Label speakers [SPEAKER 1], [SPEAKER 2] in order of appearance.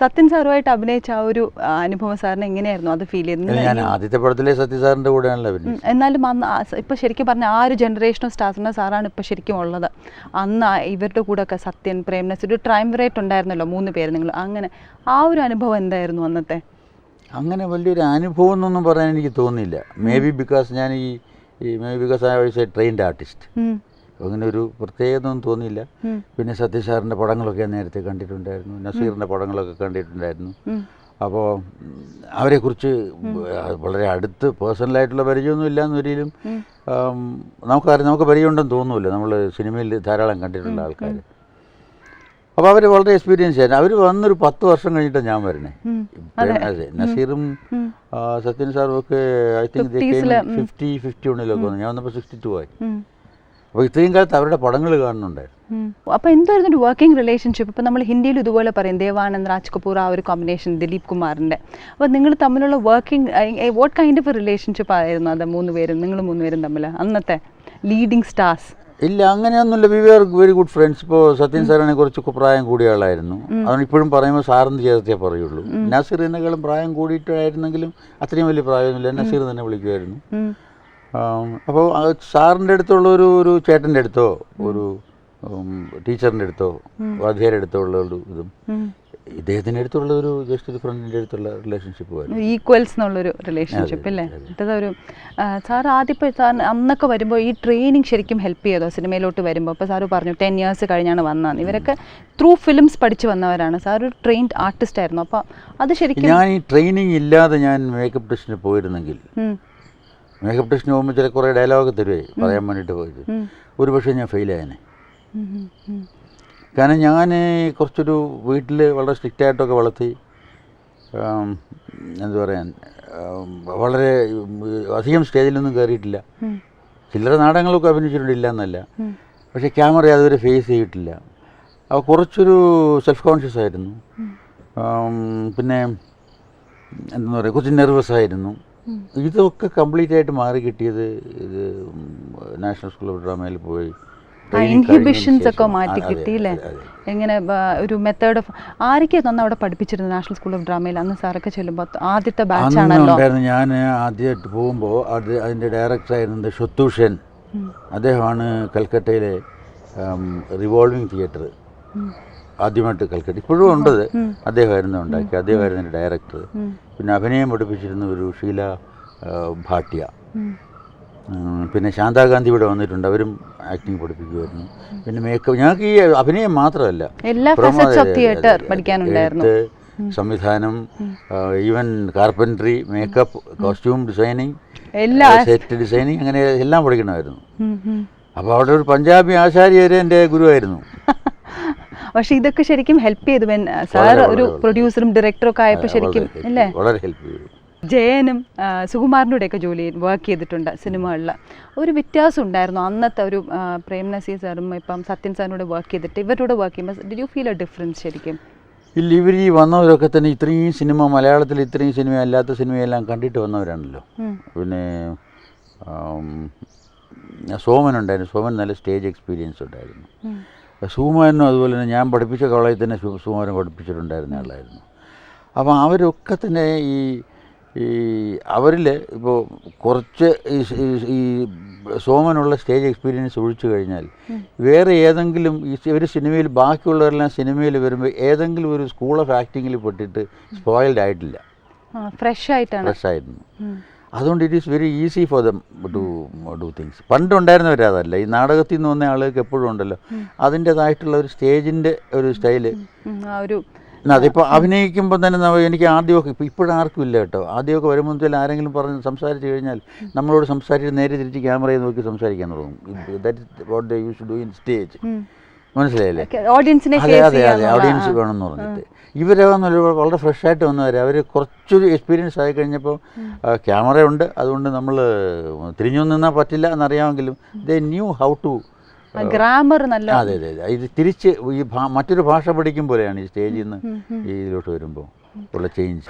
[SPEAKER 1] സത്യൻ സാറുമായിട്ട് അഭിനയിച്ച ആ ഒരു അനുഭവം സാറിന് എങ്ങനെയായിരുന്നു അത് ഫീൽ ചെയ്തത്?
[SPEAKER 2] ഞാൻ ആദ്യത്തെ പടത്തിലെ സത്യസാറിന്റെ കൂടെയാണല്ലോ അഭിനയിച്ചത്.
[SPEAKER 1] ഉം, എന്നാലും അന്ന് ഇപ്പൊ ശരിക്കും പറഞ്ഞ ആ ഒരു ജനറേഷൻ ഓഫ് സ്റ്റാർസിന്റെ സാറാണ് ഇപ്പൊ ശരിക്കും ഉള്ളത്. അന്ന് ഇവരുടെ കൂടെ ഒക്കെ സത്യൻ പ്രേംനസ് ഒരു ട്രൈം റേറ്റ് ഉണ്ടായിരുന്നല്ലോ മൂന്ന് പേര് നിങ്ങൾ. അങ്ങനെ ആ ഒരു അനുഭവം എന്തായിരുന്നു അന്നത്തെ?
[SPEAKER 2] അങ്ങനെ വലിയൊരു അനുഭവം എന്നൊന്നും പറയാൻ എനിക്ക് തോന്നിയില്ല. മേ ബി ബിക്കോസ് ഞാൻ ഈ maybe because I was a trained artist അങ്ങനെ ഒരു പ്രത്യേകതയൊന്നും തോന്നിയില്ല. പിന്നെ സത്യസാറിന്റെ പടങ്ങളൊക്കെ ഞാൻ നേരത്തെ കണ്ടിട്ടുണ്ടായിരുന്നു. നസീറിന്റെ പടങ്ങളൊക്കെ കണ്ടിട്ടുണ്ടായിരുന്നു. അപ്പോൾ അവരെക്കുറിച്ച് വളരെ അടുത്ത് പേഴ്സണലായിട്ടുള്ള പരിചയമൊന്നും ഇല്ല എന്നൊരിലും
[SPEAKER 1] നമുക്ക്
[SPEAKER 2] നമുക്കറിയാം നമുക്ക് പരിചയമുണ്ടെന്ന് തോന്നുമല്ലോ നമ്മൾ സിനിമയിൽ ധാരാളം കണ്ടിട്ടുള്ള ആൾക്കാർ അപ്പോൾ അവർ വളരെ എക്സ്പീരിയൻസ് ആയിരുന്നു. അവർ വന്നൊരു പത്ത് വർഷം കഴിഞ്ഞിട്ടാണ് ഞാൻ വരണേ. നസീറും സത്യൻ സാറും ഒക്കെ ഐ തിങ്ക്
[SPEAKER 1] 50s ൽ, ഉം.
[SPEAKER 2] ഫിഫ്റ്റി ഫിഫ്റ്റി വണ്ണിലൊക്കെ വന്നു. ഞാൻ വന്നപ്പോൾ സിക്സ്റ്റി ടു ആയി. അപ്പോൾ ഇത്രയും കാലത്ത് അവരുടെ പടങ്ങൾ കാണുന്നുണ്ടായിരുന്നു
[SPEAKER 1] അപ്പോൾ അപ്പൊ എന്തായിരുന്നു ഒരു വർക്കിംഗ് റിലേഷൻഷിപ്പ് ഇപ്പൊ നമ്മൾ ഹിന്ദിയിൽ ഇതുപോലെ പറയും ദേവാനന്ദ് രാജ് കപൂർ ആ ഒരു കോമ്പിനേഷൻ ദിലീപ് കുമാറിന്റെ. അപ്പൊ നിങ്ങൾ തമ്മിലുള്ള working what kind of relationship ആയിരുന്നു അത് മൂന്ന് പേരും നിങ്ങൾ മൂന്ന് പേരും തമ്മിൽ? അന്നത്തെ ലീഡിങ് സ്റ്റാർസ്
[SPEAKER 2] ഇല്ല അങ്ങനെയൊന്നുമില്ല. We are very good friends ഇപ്പോൾ സത്യൻ സാറിനെ കുറച്ച് പ്രായം കൂടിയ ആളായിരുന്നു. അവൻ ഇപ്പോഴും പറയുമ്പോൾ സാറിന് ചേർത്തേ പറയുള്ളൂ. നസീറിനേക്കാളും പ്രായം കൂടിയിട്ടായിരുന്നെങ്കിലും അത്രയും വലിയ പ്രായമൊന്നുമില്ല. നസീർ തന്നെ വിളിക്കുമായിരുന്നു. അപ്പോൾ സാറിന്റെ അടുത്തുള്ള ഒരു ഒരു ചേട്ടന്റെ അടുത്തോ ഒരു ടീച്ചറിന്റെ അടുത്തോ വാദ്യാരുടെ അടുത്തോ ഉള്ള ഒരു ഇതും. ഇദ്ദേഹത്തിന്റെ അടുത്തുള്ള ഒരു ജസ്റ്റ് ഒരു ഫ്രണ്ടിന്റെ അടുത്തുള്ള റിലേഷൻഷിപ്പ്
[SPEAKER 1] ഈക്വൽസ് എന്നുള്ളൊരു റിലേഷൻഷിപ്പ് അല്ലേ? അതൊരു ഒരു സാർ ആദ്യം സാർ അന്നൊക്കെ വരുമ്പോൾ ഈ ട്രെയിനിങ് ശരിക്കും ഹെൽപ്പ് ചെയ്തോ? സിനിമയിലോട്ട് വരുമ്പോൾ അപ്പോൾ സാറ് പറഞ്ഞു ടെൻ ഇയേഴ്സ് കഴിഞ്ഞാണ് വന്നതെന്ന്. ഇവരൊക്കെ ത്രൂ ഫിലിംസ് പഠിച്ചു വന്നവരാണ്. സാർ ഒരു ട്രെയിൻഡ് ആർട്ടിസ്റ്റ് ആയിരുന്നു. അപ്പോൾ അത് ശരിക്കും
[SPEAKER 2] ഞാൻ ഈ ട്രെയിനിങ് ഇല്ലാതെ ഞാൻ മേക്കപ്പ് ടെസ്റ്റിന് പോയിരുന്നെങ്കിൽ മേക്കപ്പ് ടെസ്റ്റിന് പോകുമ്പോൾ ചില കുറേ ഡയലോഗ് തരുവേ പറയാൻ വേണ്ടിയിട്ട് പോയിട്ട്. ഒരു പക്ഷേ ഞാൻ
[SPEAKER 1] ഉം.
[SPEAKER 2] കാരണം ഞാൻ കുറച്ചൊരു വീട്ടിൽ വളരെ സ്ട്രിക്റ്റ് ആയിട്ടൊക്കെ വളർത്തി എന്താ പറയാൻ വളരെ അധികം സ്റ്റേജിലൊന്നും കയറിയിട്ടില്ല ചില്ലറ നാടകങ്ങളൊക്കെ അഭിനയിച്ചിട്ടുണ്ട് ഇല്ല എന്നല്ല. പക്ഷേ ക്യാമറ അതുവരെ ഫേസ് ചെയ്തിട്ടില്ല. അപ്പോൾ കുറച്ചൊരു സെൽഫ് കോൺഷ്യസ് ആയിരുന്നു പിന്നെ എന്താ പറയുക കുറച്ച് നെർവസ് ആയിരുന്നു. ഇതൊക്കെ കംപ്ലീറ്റ് ആയിട്ട് മാറി കിട്ടിയത് ഇത് നാഷണൽ സ്കൂൾ ഓഫ് ഡ്രാമയിൽ പോയി.
[SPEAKER 1] ഇൻഹിബിഷൻസ് ഒക്കെ മാറ്റി കിട്ടി അല്ലേ. എങ്ങനെ ഒരു മെത്തേഡ് ഓഫ് ആരൊക്കെ തന്നെ അവിടെ പഠിപ്പിച്ചിരുന്നത് നാഷണൽ സ്കൂൾ ഓഫ് ഡ്രാമയിൽ അന്ന് സാറൊക്കെ ചെല്ലുമ്പോൾ ആദ്യത്തെ ബാച്ച് ആണല്ലോ.
[SPEAKER 2] ഉണ്ടായിരുന്നു. ഞാൻ ആദ്യമായിട്ട് പോകുമ്പോൾ അത് അതിന്റെ ഡയറക്ടർ ആയിരുന്നത് ഷൊത്തൂഷൻ. അദ്ദേഹമാണ് കൽക്കട്ടയിലെ റിവോൾവിംഗ് തിയേറ്റർ ആദ്യമായിട്ട് കൽക്കട്ട. ഇപ്പോഴും ഉണ്ട് അദ്ദേഹമായിരുന്നു ഉണ്ടാക്കി അദ്ദേഹമായിരുന്നു എന്റെ ഡയറക്ടർ പിന്നെ അഭിനയം പഠിപ്പിച്ചിരുന്ന ഒരു ഷീല ഭാട്ടിയ. പിന്നെ ശാന്താഗാന്ധി ഇവിടെ വന്നിട്ടുണ്ട്. അവരും ആക്ടിങ് പഠിപ്പിക്കുമായിരുന്നു. പിന്നെ മേക്കപ്പ് ഞങ്ങൾക്ക് ഈ അഭിനയം മാത്രമല്ല. എഴുത്ത്, സംവിധാനം even carpentry makeup costume designing
[SPEAKER 1] എല്ലാ
[SPEAKER 2] സെറ്റ് ഡിസൈനിങ് അങ്ങനെ എല്ലാം പഠിക്കണമായിരുന്നു. അപ്പോൾ അവിടെ ഒരു പഞ്ചാബി ആശാരി വരെ എന്റെ ഗുരുവായിരുന്നു.
[SPEAKER 1] പക്ഷെ ഇതൊക്കെ ശരിക്കും ഹെൽപ്പ് ചെയ്തു സാർ ഒരു പ്രൊഡ്യൂസറും ഡയറക്ടറും ഒക്കെ ആയപ്പോൾ ശരിക്കും അല്ലേ.
[SPEAKER 2] വളരെ ഹെൽപ്പ് ചെയ്തു.
[SPEAKER 1] ജയനും ജോലി വർക്ക് ചെയ്തിട്ടുണ്ട് സിനിമകളിൽ ഒരു വ്യത്യാസം ഉണ്ടായിരുന്നു. അന്നത്തെ ഒരു പ്രേം നസീർ സാറും ഇപ്പം സത്യൻ സാറിനോട് വർക്ക് ചെയ്തിട്ട് ഇവരുടെ വർക്ക് ചെയ്യുമ്പോൾ do you feel a difference ശരിക്കും?
[SPEAKER 2] ഇല്ല ഇവർ ഈ വന്നവരൊക്കെ തന്നെ ഇത്രയും സിനിമ മലയാളത്തിൽ ഇത്രയും സിനിമ അല്ലാത്ത സിനിമയെല്ലാം കണ്ടിട്ട് വന്നവരാണല്ലോ. പിന്നെ സോമൻ ഉണ്ടായിരുന്നു. സോമൻ നല്ല സ്റ്റേജ് എക്സ്പീരിയൻസ് ഉണ്ടായിരുന്നു. സുകുമാരനും അതുപോലെ തന്നെ ഞാൻ പഠിപ്പിച്ച കോളേജിൽ തന്നെ സുകുമാരൻ പഠിപ്പിച്ചിട്ടുണ്ടായിരുന്ന ആളായിരുന്നു. അപ്പോൾ അവരൊക്കെ തന്നെ ഈ ഈ അവരിൽ ഇപ്പോൾ കുറച്ച് ഈ സോമനുള്ള സ്റ്റേജ് എക്സ്പീരിയൻസ് ഒഴിച്ചു കഴിഞ്ഞാൽ വേറെ ഏതെങ്കിലും ഈ ഇവർ സിനിമയിൽ ബാക്കിയുള്ളവരെല്ലാം സിനിമയിൽ വരുമ്പോൾ ഏതെങ്കിലും ഒരു സ്കൂൾ ഓഫ് ആക്ടിങ്ങിൽ പെട്ടിട്ട് സ്പോയിൽഡ് ആയിട്ടില്ല.
[SPEAKER 1] ഫ്രഷ് ആയിട്ടാണ്.
[SPEAKER 2] ഫ്രഷ് ആയിരുന്നു. അതുകൊണ്ട് it is very easy for them to do things പണ്ടുണ്ടായിരുന്നവരതല്ല ഈ നാടകത്തിൽ നിന്ന് വന്ന ആളുകൾക്ക് എപ്പോഴും ഉണ്ടല്ലോ. അതിന്റെതായിട്ടുള്ള ഒരു സ്റ്റേജിന്റെ ഒരു
[SPEAKER 1] സ്റ്റൈൽ. ഒരു
[SPEAKER 2] അതിപ്പോൾ അഭിനയിക്കുമ്പോൾ തന്നെ എനിക്ക് ആദ്യമൊക്കെ ഇപ്പോൾ ഇപ്പോഴാർക്കും ഇല്ല കേട്ടോ. ആദ്യമൊക്കെ വരുമ്പോൾ ആരെങ്കിലും പറഞ്ഞ് സംസാരിച്ച് കഴിഞ്ഞാൽ നമ്മളോട് സംസാരിച്ച് നേരെ തിരിച്ച് ക്യാമറയിൽ നോക്കി സംസാരിക്കാൻ തുടങ്ങും. That what they use to do in stage. മനസ്സിലായില്ലേ?
[SPEAKER 1] ഓഡിയൻസിനെ
[SPEAKER 2] അതെ അതെ അതെ ഓഡിയൻസ് വേണമെന്ന് പറഞ്ഞിട്ട്. ഇവരാണെന്നല്ല വളരെ ഫ്രഷ് ആയിട്ട് വന്നവർ അവർ കുറച്ചൊരു എക്സ്പീരിയൻസ് ആയി കഴിഞ്ഞപ്പോൾ ക്യാമറ ഉണ്ട്. അതുകൊണ്ട് നമ്മൾ തിരിഞ്ഞു നിന്നാൽ പറ്റില്ല എന്നറിയാമെങ്കിലും they knew how to
[SPEAKER 1] grammar നല്ല.
[SPEAKER 2] അതെ അതെ അതെ. ഇത് തിരിച്ച് ഈ മറ്റൊരു ഭാഷ പഠിക്കും പോലെയാണ് ഈ സ്റ്റേജിൽ നിന്ന് ഇതിലോട്ട് വരുമ്പോൾ ഉള്ള ചേഞ്ച്